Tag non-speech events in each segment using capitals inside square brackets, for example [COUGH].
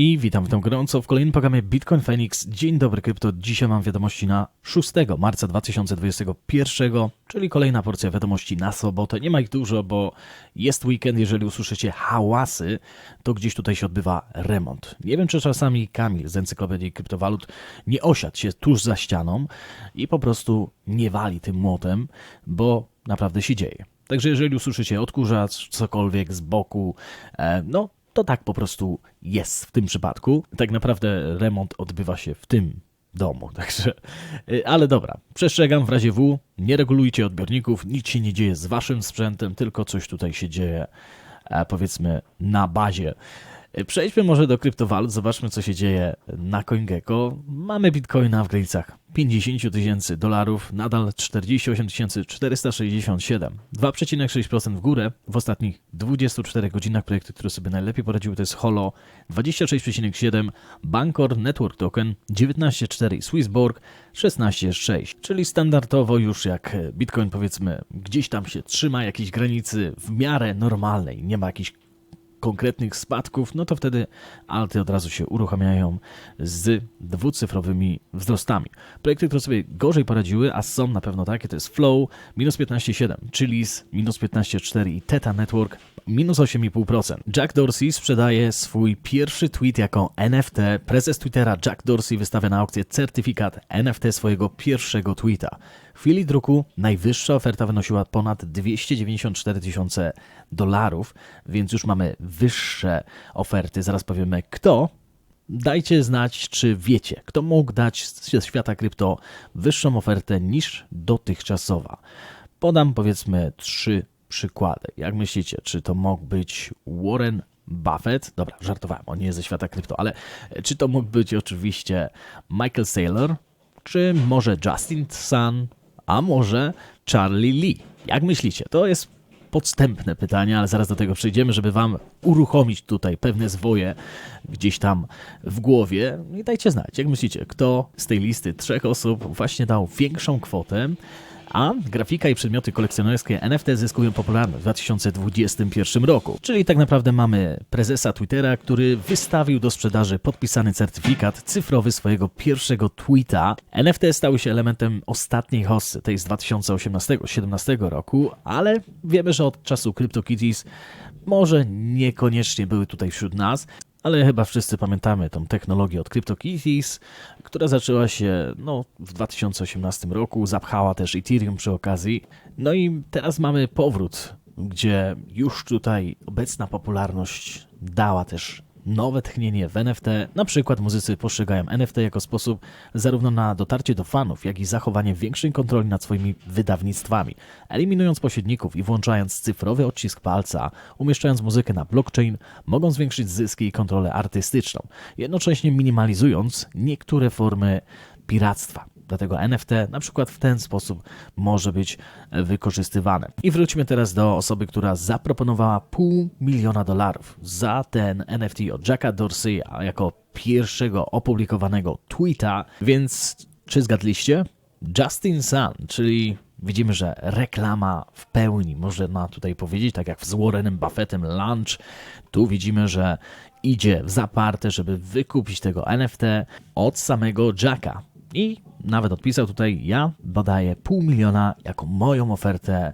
I witam w tym gorąco w kolejnym programie Bitcoin Phoenix. Dzień dobry krypto. Dzisiaj mam wiadomości na 6 marca 2021, czyli kolejna porcja wiadomości na sobotę. Nie ma ich dużo, bo jest weekend. Jeżeli usłyszycie hałasy, to gdzieś tutaj się odbywa remont. Nie wiem, czy czasami Kamil z Encyklopedii Kryptowalut nie osiadł się tuż za ścianą i po prostu nie wali tym młotem, bo naprawdę się dzieje. Także jeżeli usłyszycie odkurzacz, cokolwiek z boku, e, no to tak po prostu jest w tym przypadku. Tak naprawdę remont odbywa się w tym domu, [LAUGHS] także. y, Ale dobra, przestrzegam w razie W, nie regulujcie odbiorników, nic się nie dzieje z waszym sprzętem, tylko coś tutaj się dzieje, e, powiedzmy, na bazie. Y, Przejdźmy może do kryptowalut, zobaczmy co się dzieje na CoinGecko. Mamy bitcoina w granicach 50 tysięcy dolarów, nadal 48 467, 2,6% w górę w ostatnich 24 godzinach. Projekty, które sobie najlepiej poradziły to jest Holo 26,7, Bancor Network Token 19,4, Swissborg 16,6, czyli standardowo już jak Bitcoin powiedzmy gdzieś tam się trzyma jakiejś granicy w miarę normalnej, nie ma jakichś konkretnych spadków, no to wtedy alty od razu się uruchamiają z dwucyfrowymi wzrostami. Projekty, które sobie gorzej poradziły, a są na pewno takie, to jest Flow minus 15,7, Chili's minus 15,4 i Teta Network minus 8,5%. Jack Dorsey sprzedaje swój pierwszy tweet jako NFT. Prezes Twittera Jack Dorsey wystawia na aukcję certyfikat NFT swojego pierwszego tweeta. W chwili druku najwyższa oferta wynosiła ponad 294 tysiące dolarów, więc już mamy wyższe oferty. Zaraz powiemy kto. Dajcie znać, czy wiecie, kto mógł dać ze świata krypto wyższą ofertę niż dotychczasowa. Podam powiedzmy trzy przykłady. Jak myślicie, czy to mógł być Warren Buffett? Dobra, żartowałem, on nie jest ze świata krypto, ale czy to mógł być oczywiście Michael Saylor, czy może Justin Sun, a może Charlie Lee? Jak myślicie? To jest podstępne pytanie, ale zaraz do tego przejdziemy, żeby Wam uruchomić tutaj pewne zwoje gdzieś tam w głowie. I dajcie znać, jak myślicie, kto z tej listy trzech osób właśnie dał większą kwotę, a grafika i przedmioty kolekcjonerskie NFT zyskują popularność w 2021 roku. Czyli tak naprawdę mamy prezesa Twittera, który wystawił do sprzedaży podpisany certyfikat cyfrowy swojego pierwszego tweeta. NFT stały się elementem ostatniej hossy, tej z 2018-2017 roku, ale wiemy, że od czasu CryptoKitties może niekoniecznie były tutaj wśród nas, ale chyba wszyscy pamiętamy tą technologię od CryptoKitties, która zaczęła się no, w 2018 roku, zapchała też Ethereum przy okazji. No i teraz mamy powrót, gdzie już tutaj obecna popularność dała też nowe tchnienie w NFT. Na przykład muzycy postrzegają NFT jako sposób zarówno na dotarcie do fanów, jak i zachowanie większej kontroli nad swoimi wydawnictwami. Eliminując pośredników i włączając cyfrowy odcisk palca, umieszczając muzykę na blockchain, mogą zwiększyć zyski i kontrolę artystyczną, jednocześnie minimalizując niektóre formy piractwa. Dlatego NFT na przykład w ten sposób może być wykorzystywane. I wróćmy teraz do osoby, która zaproponowała pół miliona dolarów za ten NFT od Jacka Dorsey'a jako pierwszego opublikowanego tweeta. Więc czy zgadliście? Justin Sun, czyli widzimy, że reklama w pełni, można tutaj powiedzieć, tak jak z Warrenem Buffettem Lunch. Tu widzimy, że idzie w zaparte, żeby wykupić tego NFT od samego Jacka. I nawet odpisał tutaj, ja podaję pół miliona jako moją ofertę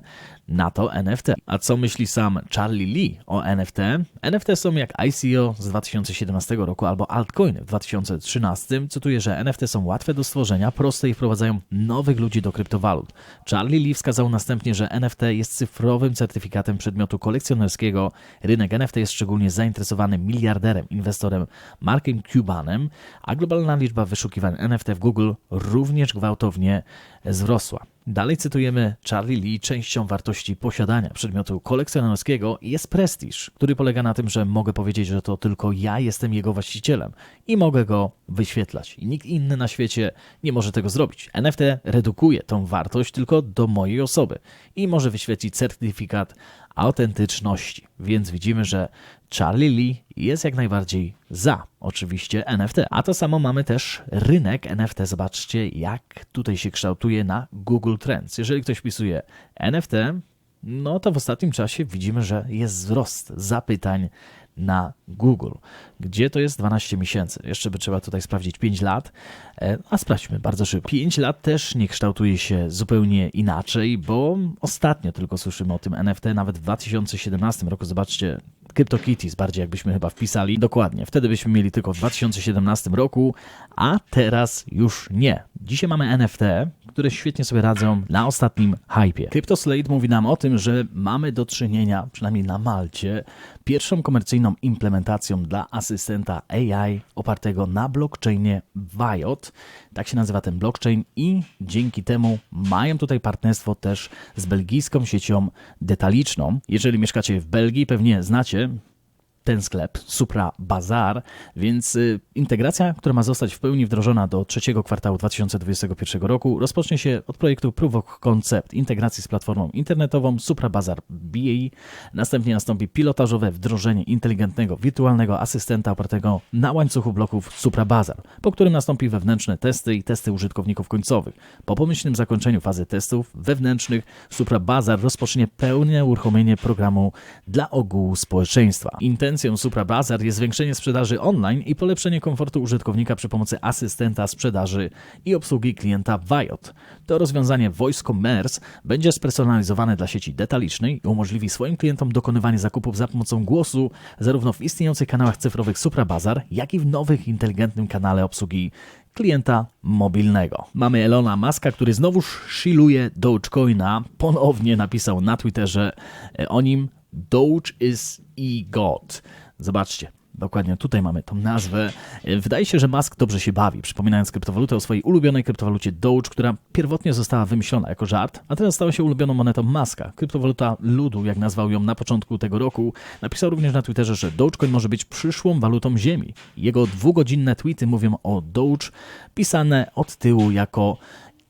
na to NFT. A co myśli sam Charlie Lee o NFT? NFT są jak ICO z 2017 roku albo altcoiny w 2013. Cytuję, że NFT są łatwe do stworzenia, proste i wprowadzają nowych ludzi do kryptowalut. Charlie Lee wskazał następnie, że NFT jest cyfrowym certyfikatem przedmiotu kolekcjonerskiego. Rynek NFT jest szczególnie zainteresowany miliarderem, inwestorem Markiem Cubanem, a globalna liczba wyszukiwań NFT w Google gwałtownie wzrosła. Dalej cytujemy Charlie Lee, częścią wartości posiadania przedmiotu kolekcjonerskiego jest prestiż, który polega na tym, że mogę powiedzieć, że to tylko ja jestem jego właścicielem i mogę go wyświetlać. I nikt inny na świecie nie może tego zrobić. NFT redukuje tą wartość tylko do mojej osoby i może wyświetlić certyfikat autentyczności. Więc widzimy, że Charlie Lee jest jak najbardziej za oczywiście NFT. A to samo mamy też rynek NFT. Zobaczcie, jak tutaj się kształtuje na Google Trends. Jeżeli ktoś wpisuje NFT, no to w ostatnim czasie widzimy, że jest wzrost zapytań na Google. Gdzie to jest 12 miesięcy? Jeszcze by trzeba tutaj sprawdzić 5 lat, e, a sprawdźmy bardzo szybko. 5 lat też nie kształtuje się zupełnie inaczej, bo ostatnio tylko słyszymy o tym NFT, nawet w 2017 roku, zobaczcie, CryptoKitties, bardziej jakbyśmy chyba wpisali. Dokładnie, wtedy byśmy mieli tylko w 2017 roku, a teraz już nie. Dzisiaj mamy NFT, które świetnie sobie radzą na ostatnim hypie. CryptoSlate mówi nam o tym, że mamy do czynienia, przynajmniej na Malcie, pierwszą komercyjną implementacją dla asystenta AI opartego na blockchainie Viot. Tak się nazywa ten blockchain i dzięki temu mają tutaj partnerstwo też z belgijską siecią detaliczną. Jeżeli mieszkacie w Belgii, pewnie znacie ten sklep, Supra Bazar, więc y, integracja, która ma zostać w pełni wdrożona do trzeciego kwartału 2021 roku, rozpocznie się od projektu Proof of Concept integracji z platformą internetową Supra Bazar BAE. Następnie nastąpi pilotażowe wdrożenie inteligentnego wirtualnego asystenta opartego na łańcuchu bloków Supra Bazar, po którym nastąpi wewnętrzne testy i testy użytkowników końcowych. Po pomyślnym zakończeniu fazy testów wewnętrznych Supra Bazar rozpocznie pełne uruchomienie programu dla ogółu społeczeństwa. Inten Intencją SupraBazar jest zwiększenie sprzedaży online i polepszenie komfortu użytkownika przy pomocy asystenta sprzedaży i obsługi klienta Viot. To rozwiązanie Voice Commerce będzie spersonalizowane dla sieci detalicznej i umożliwi swoim klientom dokonywanie zakupów za pomocą głosu zarówno w istniejących kanałach cyfrowych SupraBazar, jak i w nowych inteligentnym kanale obsługi klienta mobilnego. Mamy Elona Muska, który znowuż shilluje Dogecoina. Ponownie napisał na Twitterze o nim Doge is e-God. Zobaczcie, Dokładnie, tutaj mamy tą nazwę. Wydaje się, że Musk dobrze się bawi, przypominając kryptowalutę o swojej ulubionej kryptowalucie Doge, która pierwotnie została wymyślona jako żart, a teraz stała się ulubioną monetą Muska. Kryptowaluta ludu, jak nazwał ją na początku tego roku, napisał również na Twitterze, że Dogecoin może być przyszłą walutą Ziemi. Jego dwugodzinne tweety mówią o Doge, pisane od tyłu jako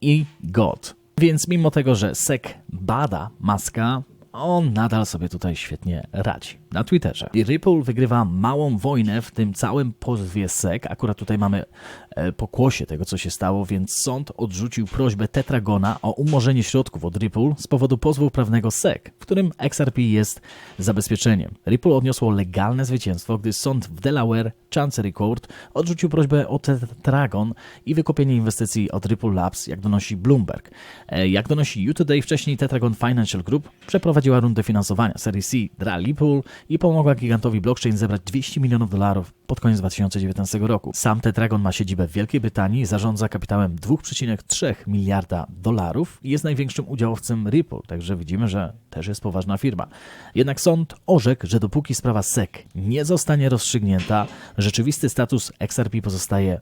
e-God. Więc mimo tego, że SEC bada Maska, on nadal sobie tutaj świetnie radzi. Na Twitterze. Ripple wygrywa małą wojnę w tym całym pozwie SEC. Akurat tutaj mamy e, pokłosie tego, co się stało, więc sąd odrzucił prośbę Tetragona o umorzenie środków od Ripple z powodu pozwu prawnego SEC, w którym XRP jest zabezpieczeniem. Ripple odniosło legalne zwycięstwo, gdy sąd w Delaware Chancery Court odrzucił prośbę o Tetragon i wykupienie inwestycji od Ripple Labs, jak donosi Bloomberg. E, jak donosi U-Today, wcześniej Tetragon Financial Group przeprowadziła rundę finansowania serii C dla Ripple i pomogła gigantowi blockchain zebrać 200 milionów dolarów pod koniec 2019 roku. Sam Tetragon ma siedzibę w Wielkiej Brytanii zarządza kapitałem 2,3 miliarda dolarów i jest największym udziałowcem Ripple, także widzimy, że też jest poważna firma. Jednak sąd orzekł, że dopóki sprawa SEC nie zostanie rozstrzygnięta, rzeczywisty status XRP pozostaje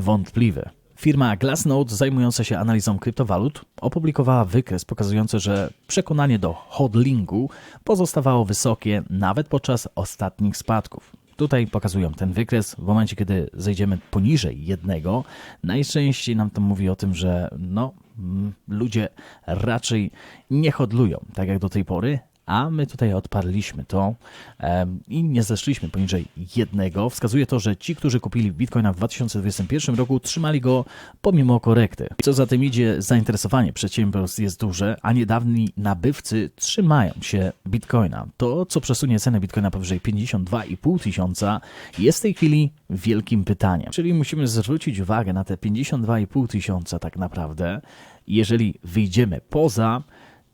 wątpliwy. Firma Glassnode zajmująca się analizą kryptowalut opublikowała wykres pokazujący, że przekonanie do hodlingu pozostawało wysokie nawet podczas ostatnich spadków. Tutaj pokazują ten wykres w momencie, kiedy zejdziemy poniżej jednego. Najczęściej nam to mówi o tym, że no, mm, ludzie raczej nie hodlują tak jak do tej pory, a my tutaj odparliśmy to i nie zeszliśmy poniżej jednego. Wskazuje to, że ci, którzy kupili Bitcoina w 2021 roku, trzymali go pomimo korekty. Co za tym idzie, zainteresowanie przedsiębiorstw jest duże, a niedawni nabywcy trzymają się Bitcoina. To, co przesunie cenę Bitcoina powyżej 52,5 tysiąca, jest w tej chwili wielkim pytaniem. Czyli musimy zwrócić uwagę na te 52,5 tysiąca tak naprawdę. Jeżeli wyjdziemy poza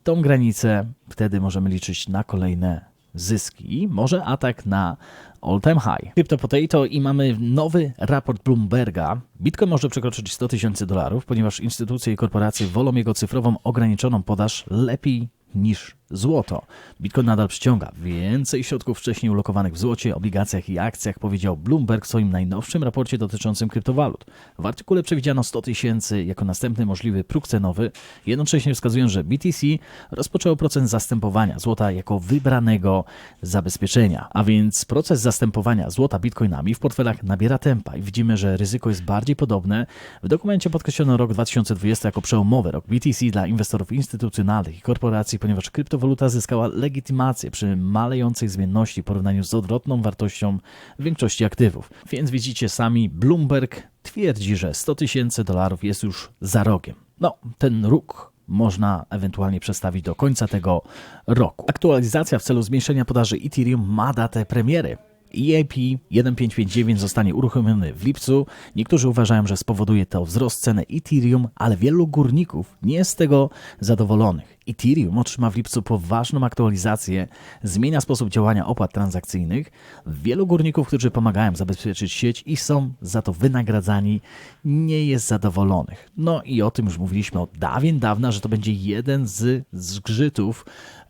tą granicę, wtedy możemy liczyć na kolejne zyski. Może atak na all-time high. Crypto Potato i mamy nowy raport Bloomberga. Bitcoin może przekroczyć 100 tysięcy dolarów, ponieważ instytucje i korporacje wolą jego cyfrową ograniczoną podaż lepiej niż złoto. Bitcoin nadal przyciąga więcej środków wcześniej ulokowanych w złocie, obligacjach i akcjach, powiedział Bloomberg w swoim najnowszym raporcie dotyczącym kryptowalut. W artykule przewidziano 100 tysięcy jako następny możliwy próg cenowy, jednocześnie wskazując, że BTC rozpoczęło proces zastępowania złota jako wybranego zabezpieczenia. A więc proces zastępowania złota bitcoinami w portfelach nabiera tempa i widzimy, że ryzyko jest bardziej podobne. W dokumencie podkreślono rok 2020 jako przełomowy rok BTC dla inwestorów instytucjonalnych i korporacji, ponieważ krypto kryptowaluta zyskała legitymację przy malejącej zmienności w porównaniu z odwrotną wartością większości aktywów. Więc widzicie sami, Bloomberg twierdzi, że 100 tysięcy dolarów jest już za rogiem. No, ten róg można ewentualnie przestawić do końca tego roku. Aktualizacja w celu zmniejszenia podaży Ethereum ma datę premiery. EAP 1559 zostanie uruchomiony w lipcu. Niektórzy uważają, że spowoduje to wzrost ceny Ethereum, ale wielu górników nie jest z tego zadowolonych. Ethereum otrzyma w lipcu poważną aktualizację, zmienia sposób działania opłat transakcyjnych. Wielu górników, którzy pomagają zabezpieczyć sieć i są za to wynagradzani, nie jest zadowolonych. No i o tym już mówiliśmy od dawien dawna, że to będzie jeden z zgrzytów,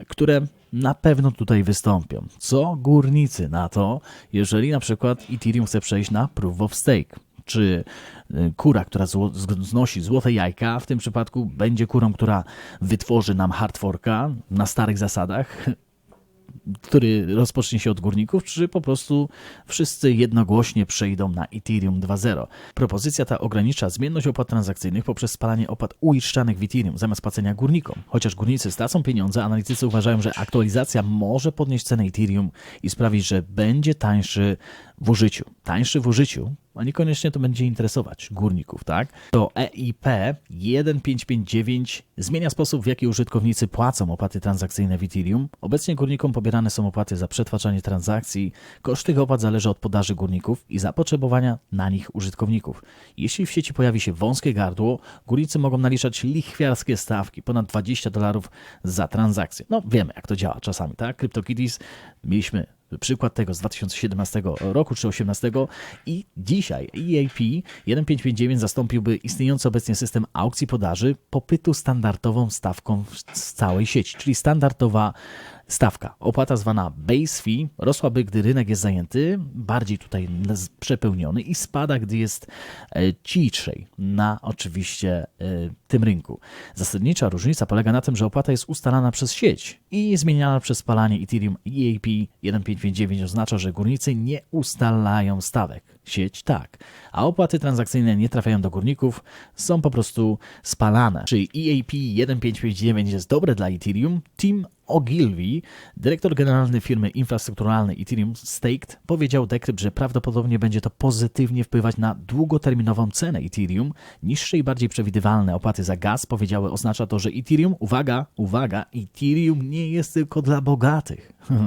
które na pewno tutaj wystąpią. Co górnicy na to, jeżeli na przykład Ethereum chce przejść na Proof of Stake? Czy y, kura, która zło, znosi złote jajka, w tym przypadku będzie kurą, która wytworzy nam hardforka na starych zasadach, [LAUGHS] który rozpocznie się od górników, czy po prostu wszyscy jednogłośnie przejdą na Ethereum 2.0. Propozycja ta ogranicza zmienność opłat transakcyjnych poprzez spalanie opłat uiszczanych w Ethereum zamiast płacenia górnikom. Chociaż górnicy stracą pieniądze, analitycy uważają, że aktualizacja może podnieść cenę Ethereum i sprawić, że będzie tańszy w użyciu. Tańszy w użyciu, a niekoniecznie to będzie interesować górników, tak? To EIP 1559 zmienia sposób, w jaki użytkownicy płacą opłaty transakcyjne w Ethereum. Obecnie górnikom pobierane są opłaty za przetwarzanie transakcji. Koszt tych opłat zależy od podaży górników i zapotrzebowania na nich użytkowników. Jeśli w sieci pojawi się wąskie gardło, górnicy mogą naliczać lichwiarskie stawki, ponad 20 dolarów za transakcję. No wiemy, jak to działa czasami, tak? CryptoKitties mieliśmy przykład tego z 2017 roku czy 2018 i dzisiaj EAP 1559 zastąpiłby istniejący obecnie system aukcji podaży popytu standardową stawką z całej sieci, czyli standardowa stawka. Opłata zwana base fee rosłaby, gdy rynek jest zajęty, bardziej tutaj przepełniony i spada, gdy jest e, ciszej na oczywiście e, tym rynku. Zasadnicza różnica polega na tym, że opłata jest ustalana przez sieć i zmieniana przez spalanie Ethereum EAP 1559 oznacza, że górnicy nie ustalają stawek. Sieć tak, a opłaty transakcyjne nie trafiają do górników, są po prostu spalane. Czy EAP 1559 jest dobre dla Ethereum? Team Ogilvy, dyrektor generalny firmy infrastrukturalnej Ethereum Staked, powiedział Decrypt, że prawdopodobnie będzie to pozytywnie wpływać na długoterminową cenę Ethereum. Niższe i bardziej przewidywalne opłaty za gaz, powiedziały, oznacza to, że Ethereum, uwaga, uwaga, Ethereum nie jest tylko dla bogatych. [LAUGHS]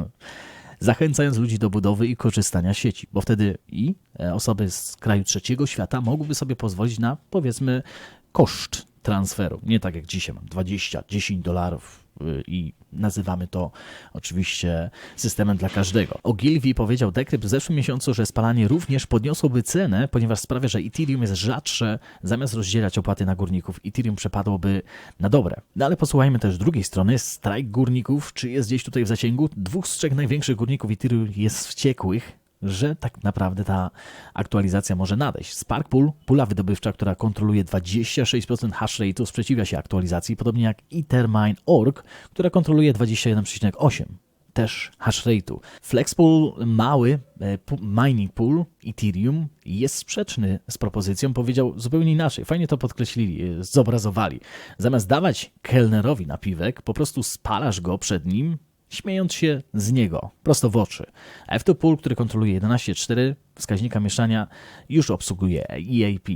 zachęcając ludzi do budowy i korzystania sieci, bo wtedy i e, osoby z kraju trzeciego świata mogłyby sobie pozwolić na, powiedzmy, koszt transferu. Nie tak jak dzisiaj mam 20, 10 dolarów i nazywamy to oczywiście systemem dla każdego. Ogilvy powiedział Decrypt w zeszłym miesiącu, że spalanie również podniosłoby cenę, ponieważ sprawia, że Ethereum jest rzadsze. Zamiast rozdzielać opłaty na górników, Ethereum przepadłoby na dobre. No ale posłuchajmy też drugiej strony. Strajk górników, czy jest gdzieś tutaj w zasięgu? Dwóch z trzech największych górników Ethereum jest wściekłych że tak naprawdę ta aktualizacja może nadejść. Sparkpool, pula wydobywcza, która kontroluje 26% hash rate'u, sprzeciwia się aktualizacji, podobnie jak Ethermine.org, która kontroluje 21,8% też hash rate'u. Flexpool, mały e, mining pool Ethereum jest sprzeczny z propozycją, powiedział zupełnie inaczej. Fajnie to podkreślili, e, zobrazowali. Zamiast dawać kelnerowi napiwek, po prostu spalasz go przed nim, śmiejąc się z niego prosto w oczy. F2Pool, który kontroluje 11.4 wskaźnika mieszania, już obsługuje EAP.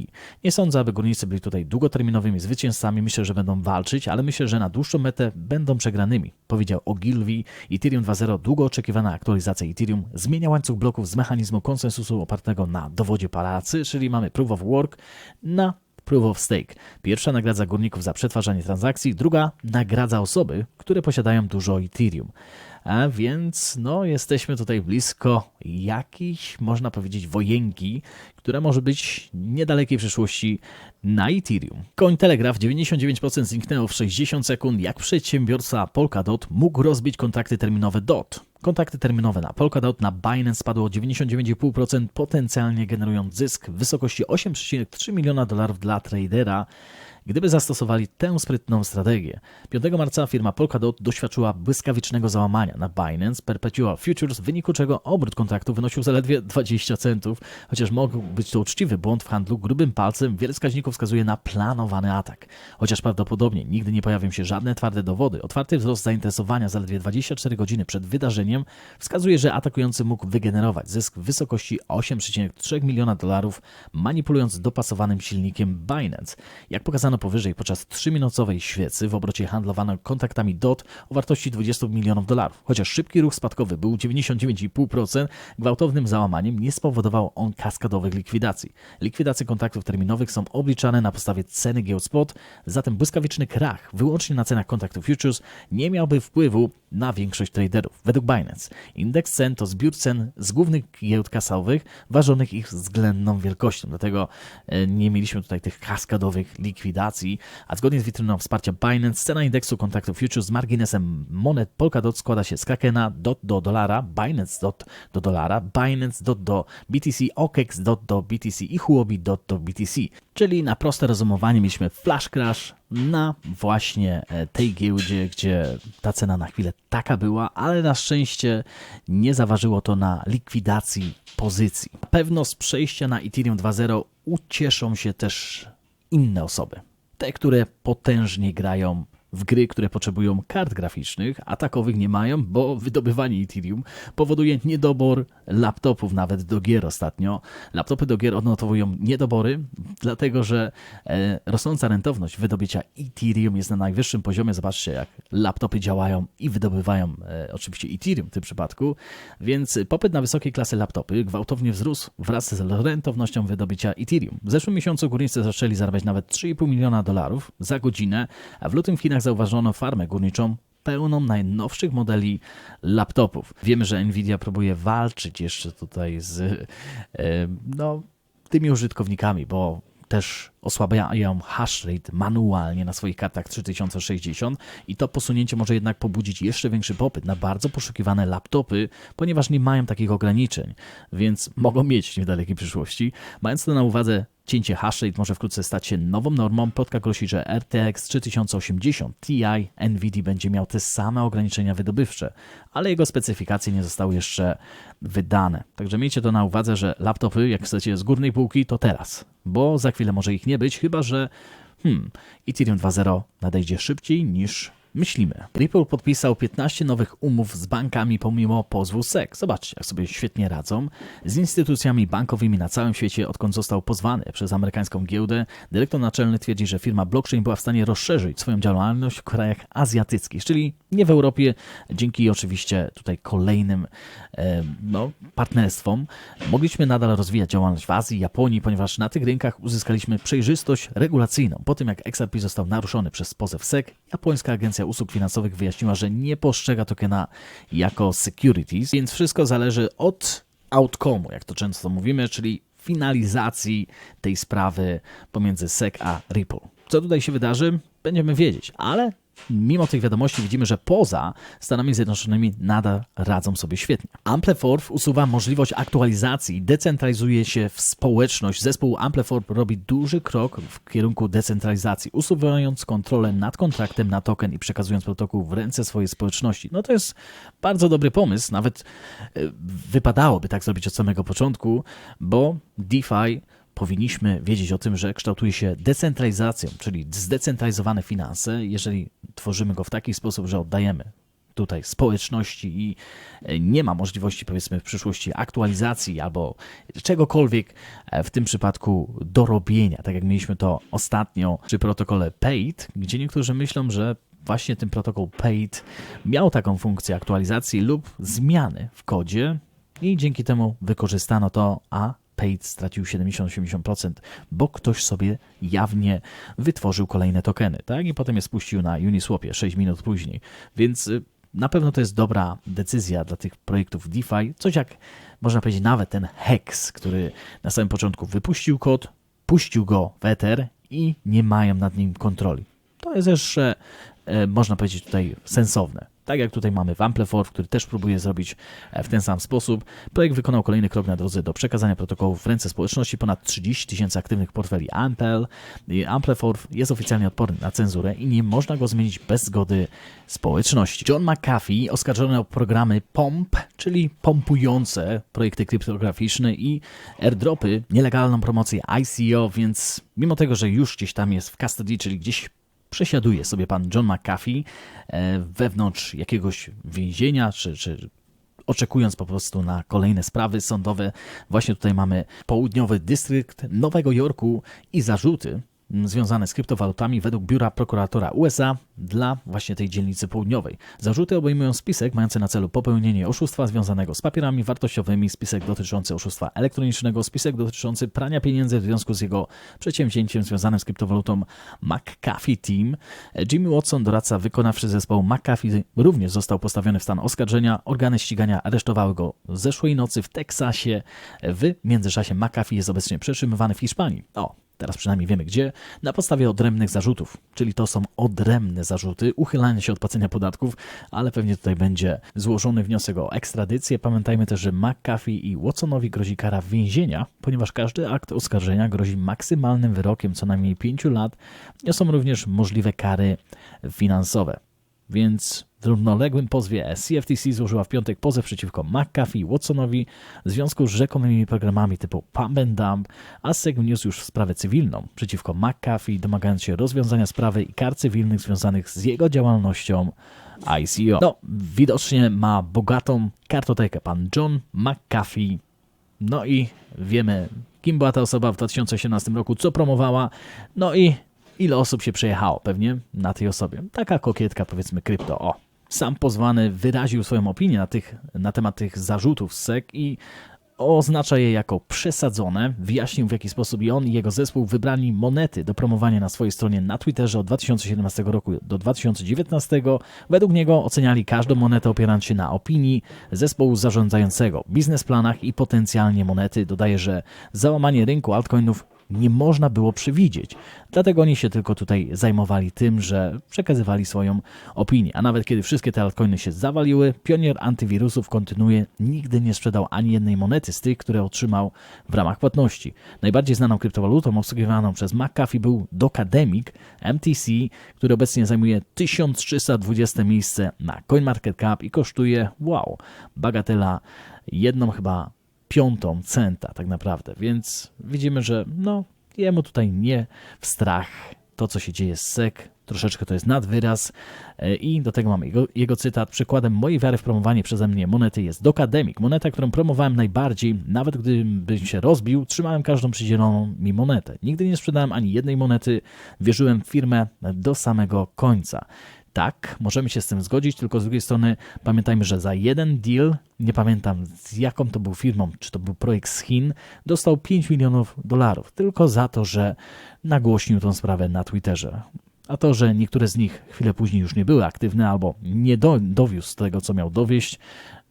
Nie sądzę, aby górnicy byli tutaj długoterminowymi zwycięzcami. Myślę, że będą walczyć, ale myślę, że na dłuższą metę będą przegranymi, powiedział Ogilvy. Ethereum 2.0, długo oczekiwana aktualizacja Ethereum, zmienia łańcuch bloków z mechanizmu konsensusu opartego na dowodzie palacy, czyli mamy proof of work, na Proof of Stake. Pierwsza nagradza górników za przetwarzanie transakcji, druga nagradza osoby, które posiadają dużo Ethereum. A więc no, jesteśmy tutaj blisko jakiejś, można powiedzieć, wojenki, która może być niedalekiej przyszłości na Ethereum. Cointelegraph 99% zniknęło w 60 sekund, jak przedsiębiorca Polkadot mógł rozbić kontrakty terminowe DOT. Kontakty terminowe na Polkadot na Binance spadło o 99,5%, potencjalnie generując zysk w wysokości 8,3 miliona dolarów dla tradera gdyby zastosowali tę sprytną strategię. 5 marca firma Polkadot doświadczyła błyskawicznego załamania na Binance Perpetual Futures, w wyniku czego obrót kontraktu wynosił zaledwie 20 centów. Chociaż mógł być to uczciwy błąd w handlu, grubym palcem wiele wskaźników wskazuje na planowany atak. Chociaż prawdopodobnie nigdy nie pojawią się żadne twarde dowody, otwarty wzrost zainteresowania zaledwie 24 godziny przed wydarzeniem wskazuje, że atakujący mógł wygenerować zysk w wysokości 8,3 miliona dolarów, manipulując dopasowanym silnikiem Binance. Jak pokazano powyżej podczas 3-minutowej świecy w obrocie handlowano kontaktami DOT o wartości 20 milionów dolarów. Chociaż szybki ruch spadkowy był 99,5%, gwałtownym załamaniem nie spowodował on kaskadowych likwidacji. Likwidacje kontaktów terminowych są obliczane na podstawie ceny giełd spot, zatem błyskawiczny krach wyłącznie na cenach kontaktów futures nie miałby wpływu na większość traderów. Według Binance indeks cen to zbiór cen z głównych giełd kasowych, ważonych ich względną wielkością. Dlatego e, nie mieliśmy tutaj tych kaskadowych likwidacji, a zgodnie z witryną wsparcia Binance cena indeksu kontaktów futures z marginesem monet Polkadot składa się z Krakena dot do dolara, Binance dot do dolara, Binance dot do BTC, OKEX dot do BTC i Huobi dot do BTC. Czyli na proste rozumowanie mieliśmy flash crash na właśnie e, tej giełdzie, gdzie ta cena na chwilę taka była, ale na szczęście nie zaważyło to na likwidacji pozycji. Na pewno z przejścia na Ethereum 2.0 ucieszą się też inne osoby. Te, które potężnie grają w gry, które potrzebują kart graficznych, a takowych nie mają, bo wydobywanie Ethereum powoduje niedobór laptopów nawet do gier ostatnio. Laptopy do gier odnotowują niedobory, dlatego że e, rosnąca rentowność wydobycia Ethereum jest na najwyższym poziomie. Zobaczcie, jak laptopy działają i wydobywają e, oczywiście Ethereum w tym przypadku, więc popyt na wysokiej klasy laptopy gwałtownie wzrósł wraz z rentownością wydobycia Ethereum. W zeszłym miesiącu górnicy zaczęli zarabiać nawet 3,5 miliona dolarów za godzinę, a w lutym w Chinach zauważono farmę górniczą pełną najnowszych modeli laptopów. Wiemy, że Nvidia próbuje walczyć jeszcze tutaj z e, no, tymi użytkownikami, bo też osłabiają hash rate manualnie na swoich kartach 3060 i to posunięcie może jednak pobudzić jeszcze większy popyt na bardzo poszukiwane laptopy, ponieważ nie mają takich ograniczeń, więc mogą mieć w niedalekiej przyszłości. Mając to na uwadze, Cięcie hashrate może wkrótce stać się nową normą. Plotka głosi, że RTX 3080 Ti NVIDIA będzie miał te same ograniczenia wydobywcze, ale jego specyfikacje nie zostały jeszcze wydane. Także miejcie to na uwadze, że laptopy, jak chcecie z górnej półki, to teraz, bo za chwilę może ich nie być, chyba że hmm, Ethereum 2.0 nadejdzie szybciej niż myślimy. Ripple podpisał 15 nowych umów z bankami pomimo pozwu SEC. Zobaczcie, jak sobie świetnie radzą. Z instytucjami bankowymi na całym świecie, odkąd został pozwany przez amerykańską giełdę, dyrektor naczelny twierdzi, że firma blockchain była w stanie rozszerzyć swoją działalność w krajach azjatyckich, czyli nie w Europie, dzięki oczywiście tutaj kolejnym e, no, partnerstwom. Mogliśmy nadal rozwijać działalność w Azji, Japonii, ponieważ na tych rynkach uzyskaliśmy przejrzystość regulacyjną. Po tym, jak XRP został naruszony przez pozew SEC, japońska agencja Usług Finansowych wyjaśniła, że nie postrzega tokena jako securities, więc wszystko zależy od outcome'u, jak to często mówimy, czyli finalizacji tej sprawy pomiędzy SEC a Ripple. Co tutaj się wydarzy, będziemy wiedzieć, ale mimo tych wiadomości widzimy, że poza Stanami Zjednoczonymi nadal radzą sobie świetnie. Ampleform usuwa możliwość aktualizacji, decentralizuje się w społeczność. Zespół Ampleform robi duży krok w kierunku decentralizacji, usuwając kontrolę nad kontraktem na token i przekazując protokół w ręce swojej społeczności. No to jest bardzo dobry pomysł, nawet e, wypadałoby tak zrobić od samego początku, bo DeFi powinniśmy wiedzieć o tym, że kształtuje się decentralizacją, czyli zdecentralizowane finanse, jeżeli tworzymy go w taki sposób, że oddajemy tutaj społeczności i e, nie ma możliwości, powiedzmy, w przyszłości aktualizacji albo czegokolwiek e, w tym przypadku dorobienia, tak jak mieliśmy to ostatnio przy protokole PAID, gdzie niektórzy myślą, że właśnie ten protokół PAID miał taką funkcję aktualizacji lub zmiany w kodzie i dzięki temu wykorzystano to, a Paid stracił 70-80%, bo ktoś sobie jawnie wytworzył kolejne tokeny, tak? I potem je spuścił na Uniswapie 6 minut później. Więc y, na pewno to jest dobra decyzja dla tych projektów DeFi. Coś jak, można powiedzieć, nawet ten Hex, który na samym początku wypuścił kod, puścił go w Ether i nie mają nad nim kontroli. To jest jeszcze, e, można powiedzieć, tutaj sensowne. Tak jak tutaj mamy w Ampleform, który też próbuje zrobić e, w ten sam sposób. Projekt wykonał kolejny krok na drodze do przekazania protokołów w ręce społeczności. Ponad 30 tysięcy aktywnych portfeli Ampel. Ampleform jest oficjalnie odporny na cenzurę i nie można go zmienić bez zgody społeczności. John McAfee oskarżony o programy POMP, czyli pompujące projekty kryptograficzne i airdropy, nielegalną promocję ICO, więc mimo tego, że już gdzieś tam jest w custody, czyli gdzieś przesiaduje sobie pan John McAfee e, wewnątrz jakiegoś więzienia, czy, czy oczekując po prostu na kolejne sprawy sądowe. Właśnie tutaj mamy południowy dystrykt Nowego Jorku i zarzuty związane z kryptowalutami według biura prokuratora USA dla właśnie tej dzielnicy południowej. Zarzuty obejmują spisek mający na celu popełnienie oszustwa związanego z papierami wartościowymi, spisek dotyczący oszustwa elektronicznego, spisek dotyczący prania pieniędzy w związku z jego przedsięwzięciem związanym z kryptowalutą McAfee Team. Jimmy Watson, doradca wykonawczy zespołu McAfee, również został postawiony w stan oskarżenia. Organy ścigania aresztowały go zeszłej nocy w Teksasie. W międzyczasie McAfee jest obecnie przetrzymywany w Hiszpanii. O, teraz przynajmniej wiemy gdzie, na podstawie odrębnych zarzutów, czyli to są odrębne zarzuty uchylania się od płacenia podatków, ale pewnie tutaj będzie złożony wniosek o ekstradycję. Pamiętajmy też, że McAfee i Watsonowi grozi kara więzienia, ponieważ każdy akt oskarżenia grozi maksymalnym wyrokiem co najmniej 5 lat. Są również możliwe kary finansowe. Więc w równoległym pozwie CFTC złożyła w piątek pozew przeciwko McAfee i Watsonowi w związku z rzekomymi programami typu Pump and Dump, a SEC wniósł już sprawę cywilną przeciwko McAfee, domagając się rozwiązania sprawy i kar cywilnych związanych z jego działalnością ICO. No, widocznie ma bogatą kartotekę pan John McAfee. No i wiemy, kim była ta osoba w 2018 roku, co promowała, no i ile osób się przejechało pewnie na tej osobie. Taka kokietka, powiedzmy, krypto. O, sam pozwany wyraził swoją opinię na, tych, na temat tych zarzutów z SEC i oznacza je jako przesadzone. Wyjaśnił w jaki sposób i on i jego zespół wybrali monety do promowania na swojej stronie na Twitterze od 2017 roku do 2019. Według niego oceniali każdą monetę opierając się na opinii zespołu zarządzającego, biznesplanach i potencjalnie monety. Dodaje, że załamanie rynku altcoinów nie można było przewidzieć. Dlatego oni się tylko tutaj zajmowali tym, że przekazywali swoją opinię. A nawet kiedy wszystkie te altcoiny się zawaliły, pionier antywirusów kontynuuje, nigdy nie sprzedał ani jednej monety z tych, które otrzymał w ramach płatności. Najbardziej znaną kryptowalutą obsługiwaną przez McAfee był Docademic MTC, który obecnie zajmuje 1320 miejsce na CoinMarketCap i kosztuje, wow, bagatela jedną chyba piątą centa tak naprawdę, więc widzimy, że no, jemu tutaj nie w strach to, co się dzieje z SEC, troszeczkę to jest nadwyraz e, i do tego mamy jego, jego, cytat. Przykładem mojej wiary w promowanie przeze mnie monety jest Dokademik. Moneta, którą promowałem najbardziej, nawet gdybym się rozbił, trzymałem każdą przydzieloną mi monetę. Nigdy nie sprzedałem ani jednej monety, wierzyłem w firmę do samego końca tak, możemy się z tym zgodzić, tylko z drugiej strony pamiętajmy, że za jeden deal, nie pamiętam z jaką to był firmą, czy to był projekt z Chin, dostał 5 milionów dolarów, tylko za to, że nagłośnił tą sprawę na Twitterze. A to, że niektóre z nich chwilę później już nie były aktywne albo nie do, dowiózł tego, co miał dowieść,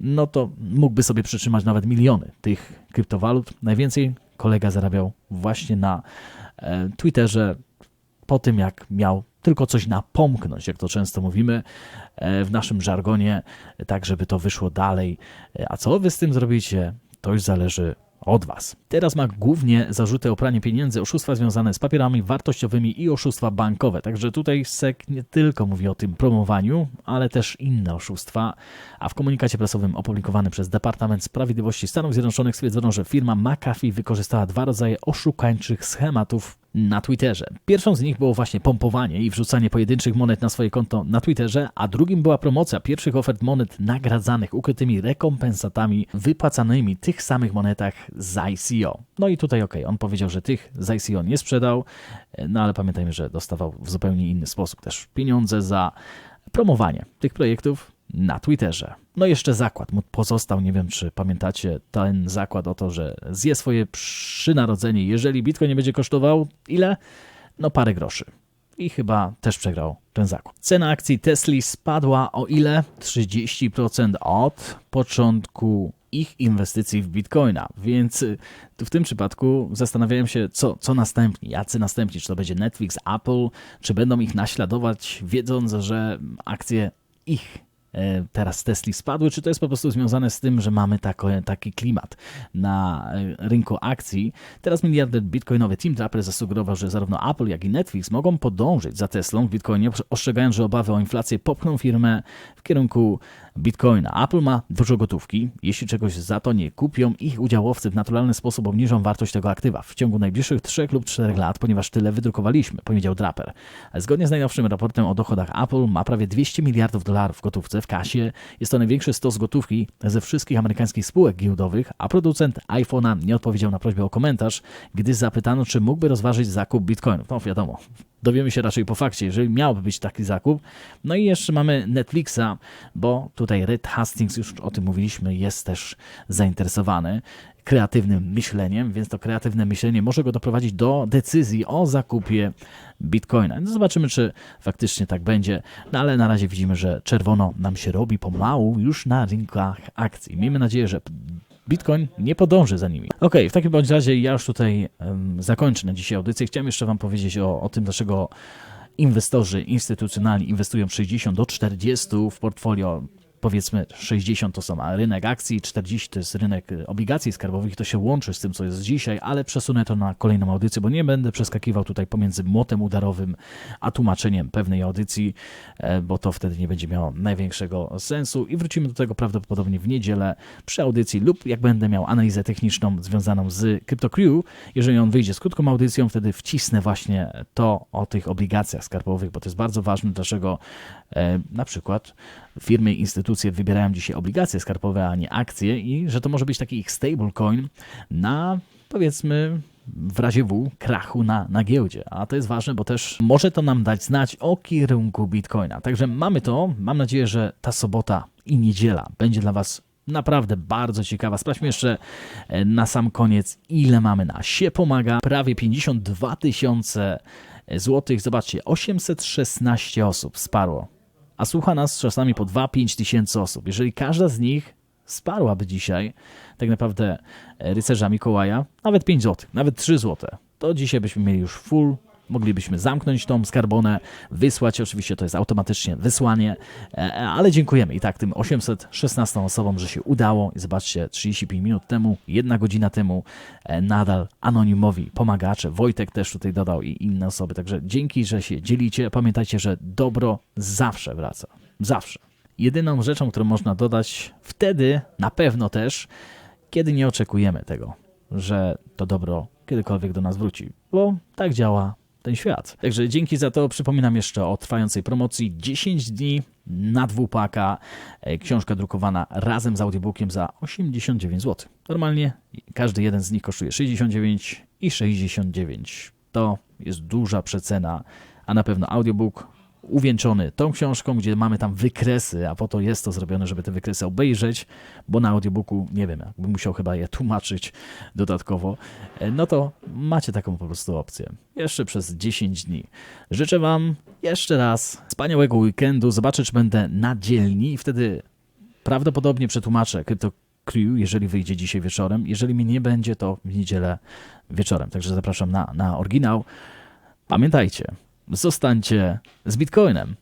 no to mógłby sobie przytrzymać nawet miliony tych kryptowalut. Najwięcej kolega zarabiał właśnie na e, Twitterze po tym, jak miał tylko coś napomknąć, jak to często mówimy e, w naszym żargonie, tak żeby to wyszło dalej. E, a co wy z tym zrobicie, to już zależy od Was. Teraz ma głównie zarzuty o pranie pieniędzy, oszustwa związane z papierami wartościowymi i oszustwa bankowe. Także tutaj SEC nie tylko mówi o tym promowaniu, ale też inne oszustwa. A w komunikacie prasowym opublikowanym przez Departament Sprawiedliwości Stanów Zjednoczonych stwierdzono, że firma McAfee wykorzystała dwa rodzaje oszukańczych schematów na Twitterze. Pierwszą z nich było właśnie pompowanie i wrzucanie pojedynczych monet na swoje konto na Twitterze, a drugim była promocja pierwszych ofert monet nagradzanych ukrytymi rekompensatami wypłacanymi tych samych monetach z ICO. No i tutaj ok, on powiedział, że tych z ICO nie sprzedał, no ale pamiętajmy, że dostawał w zupełnie inny sposób też pieniądze za promowanie tych projektów na Twitterze. No jeszcze zakład mu pozostał, nie wiem czy pamiętacie ten zakład o to, że zje swoje przynarodzenie, jeżeli Bitcoin nie będzie kosztował ile? No parę groszy. I chyba też przegrał ten zakład. Cena akcji Tesla spadła o ile? 30% od początku ich inwestycji w bitcoina. Więc y, w tym przypadku zastanawiałem się, co, co następni, jacy następni, czy to będzie Netflix, Apple, czy będą ich naśladować, wiedząc, że akcje ich E, teraz Tesla spadły, czy to jest po prostu związane z tym, że mamy taki klimat na e, rynku akcji. Teraz miliarder bitcoinowy Tim Draper zasugerował, że zarówno Apple, jak i Netflix mogą podążyć za Teslą w bitcoinie, ostrzegając, że obawy o inflację popchną firmę w kierunku bitcoina. Apple ma dużo gotówki. Jeśli czegoś za to nie kupią, ich udziałowcy w naturalny sposób obniżą wartość tego aktywa w ciągu najbliższych 3 lub 4 lat, ponieważ tyle wydrukowaliśmy, powiedział Draper. Zgodnie z najnowszym raportem o dochodach Apple ma prawie 200 miliardów dolarów w gotówce w kasie. Jest to największy stos gotówki ze wszystkich amerykańskich spółek giełdowych, a producent iPhone'a nie odpowiedział na prośbę o komentarz, gdy zapytano, czy mógłby rozważyć zakup bitcoinów. No wiadomo, dowiemy się raczej po fakcie, jeżeli miałby być taki zakup. No i jeszcze mamy Netflixa, bo tutaj Red Hastings, już o tym mówiliśmy, jest też zainteresowany kreatywnym myśleniem, więc to kreatywne myślenie może go doprowadzić do decyzji o zakupie bitcoina. No zobaczymy, czy faktycznie tak będzie, no ale na razie widzimy, że czerwono nam się robi pomału już na rynkach akcji. Miejmy nadzieję, że Bitcoin nie podąży za nimi. Ok, w takim bądź razie ja już tutaj um, zakończę na dzisiaj audycję. Chciałem jeszcze Wam powiedzieć o, o tym, dlaczego inwestorzy instytucjonalni inwestują 60 do 40 w portfolio powiedzmy 60 to są rynek akcji, 40 to jest rynek y, obligacji skarbowych, to się łączy z tym, co jest dzisiaj, ale przesunę to na kolejną audycję, bo nie będę przeskakiwał tutaj pomiędzy młotem udarowym a tłumaczeniem pewnej audycji, e, bo to wtedy nie będzie miało największego sensu. I wrócimy do tego prawdopodobnie w niedzielę przy audycji lub jak będę miał analizę techniczną związaną z CryptoCrew, jeżeli on wyjdzie z krótką audycją, wtedy wcisnę właśnie to o tych obligacjach skarbowych, bo to jest bardzo ważne, dlaczego e, na przykład firmy instytucje wybierają dzisiaj obligacje skarbowe, a nie akcje i że to może być taki ich stablecoin na powiedzmy w razie W krachu na, na giełdzie. A to jest ważne, bo też może to nam dać znać o kierunku Bitcoina. Także mamy to. Mam nadzieję, że ta sobota i niedziela będzie dla Was naprawdę bardzo ciekawa. Sprawdźmy jeszcze e, na sam koniec, ile mamy na się pomaga. Prawie 52 tysiące złotych. Zobaczcie, 816 osób wsparło a słucha nas czasami po 2-5 tysięcy osób. Jeżeli każda z nich sparłaby dzisiaj tak naprawdę e, rycerza Mikołaja, nawet 5 zł, nawet 3 zł, to dzisiaj byśmy mieli już full moglibyśmy zamknąć tą skarbonę, wysłać, oczywiście to jest automatycznie wysłanie, e, e, ale dziękujemy. I tak tym 816 osobom, że się udało. I zobaczcie, 35 minut temu, jedna godzina temu e, nadal anonimowi pomagacze, Wojtek też tutaj dodał i inne osoby, także dzięki, że się dzielicie, pamiętajcie, że dobro zawsze wraca, zawsze. Jedyną rzeczą, którą można dodać wtedy, na pewno też, kiedy nie oczekujemy tego, że to dobro kiedykolwiek do nas wróci, bo tak działa ten świat. Także dzięki za to. Przypominam jeszcze o trwającej promocji 10 dni na dwupaka. E, książka drukowana razem z audiobookiem za 89 zł. Normalnie każdy jeden z nich kosztuje 69 i 69. To jest duża przecena, a na pewno audiobook uwieńczony tą książką, gdzie mamy tam wykresy, a po to jest to zrobione, żeby te wykresy obejrzeć, bo na audiobooku, nie wiem, jakbym musiał chyba je tłumaczyć dodatkowo, e, no to macie taką po prostu opcję. Jeszcze przez 10 dni. Życzę Wam jeszcze raz wspaniałego weekendu. Zobaczę, czy będę na dzielni i wtedy prawdopodobnie przetłumaczę Crypto Crew, jeżeli wyjdzie dzisiaj wieczorem. Jeżeli mi nie będzie, to w niedzielę wieczorem. Także zapraszam na, na oryginał. Pamiętajcie, zostańcie z Bitcoinem.